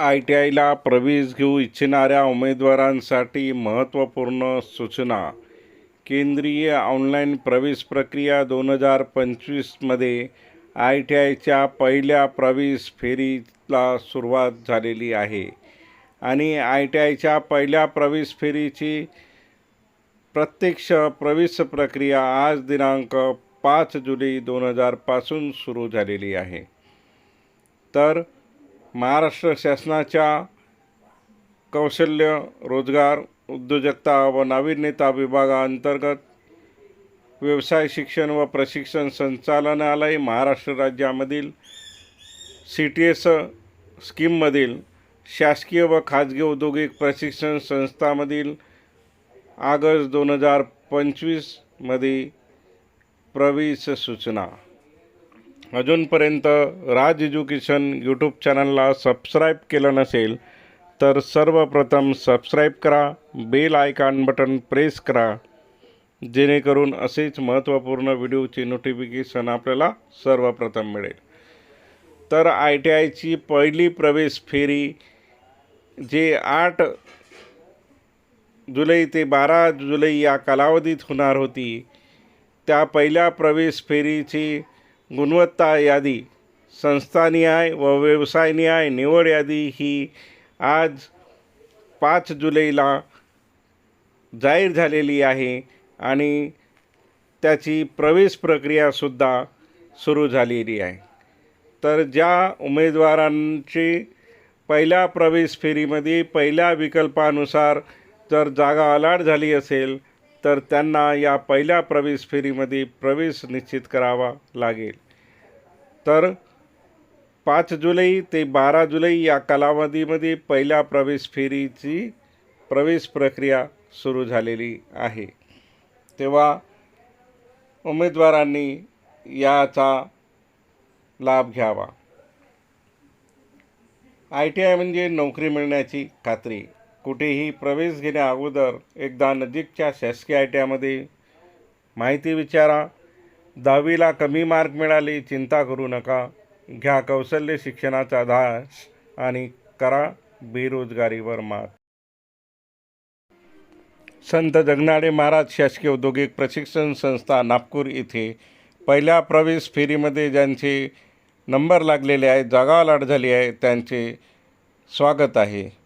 I T आयला प्रवेश घेऊ इच्छिणाऱ्या उमेदवारांसाठी महत्त्वपूर्ण सूचना. केंद्रीय ऑनलाईन प्रवेश प्रक्रिया दोन हजार पंचवीसमध्ये आय टी आयच्या पहिल्या प्रवेश फेरीला सुरुवात झालेली आहे आणि आय टी आयच्या पहिल्या प्रवेश फेरीची प्रत्यक्ष प्रवेश प्रक्रिया आज दिनांक पाच जुलै दोन हजारपासून सुरू झालेली आहे. तर महाराष्ट्र शासनाच्या कौशल्य रोजगार उद्योजकता व नाविन्यता विभागाअंतर्गत व्यवसाय शिक्षण व प्रशिक्षण संचालनालय महाराष्ट्र राज्यामधील सी टी एस स्कीममधील शासकीय व खाजगी औद्योगिक प्रशिक्षण संस्थामधील ऑगस्ट दोन हजार पंचवीसमध्ये प्रवेश सूचना. अजूनपर्यंत राज एज्युकेशन यूट्यूब चॅनलला सबस्क्राईब केलं नसेल तर सर्वप्रथम सबस्क्राईब करा बेल आयकॉन बटन प्रेस करा जेणेकरून असेच महत्त्वपूर्ण व्हिडिओची नोटिफिकेशन आपल्याला सर्वप्रथम मिळेल. तर आय टी आयची पहिली प्रवेश फेरी जे आठ जुलै ते बारा जुलै या कालावधीत होणार होती त्या पहिल्या प्रवेश फेरीची गुणवत्ता यादी संस्थानिहाय व व्यवसायनिहाय निवड यादी ही आज पाच जुलैला जाहीर झालेली आहे आणि त्याची प्रवेश प्रक्रियासुद्धा सुरू झालेली आहे. तर ज्या उमेदवारांची पहिल्या प्रवेश फेरीमध्ये पहिल्या विकल्पानुसार जर जागा अलाट झाली असेल तर त्यांना या पहिल्या प्रवेश फेरीमध्ये प्रवेश निश्चित करावा लागेल. तर पाच जुलै ते बारा जुलै या कालावधीमध्ये पहिल्या प्रवेश फेरीची प्रवेश प्रक्रिया सुरू झालेली आहे. तेव्हा उमेदवारांनी याचा लाभ घ्यावा. आय टी आय म्हणजे नोकरी मिळण्याची खात्री. कुठेही प्रवेश घेण्या अगोदर एकदा नजीकच्या शासकीय आय टी आयमध्ये माहिती विचारा. दहावीला कमी मार्क मिळाले चिंता करू नका. घ्या कौशल्य शिक्षणाचा धास आणि करा बेरोजगारीवर मात. संत जगनाडे महाराज शासकीय औद्योगिक प्रशिक्षण संस्था नागपूर येथे पहिल्या प्रवेश फेरीमध्ये ज्यांचे नंबर लागलेले आहेत जागा अलाट झाली आहे त्यांचे स्वागत आहे.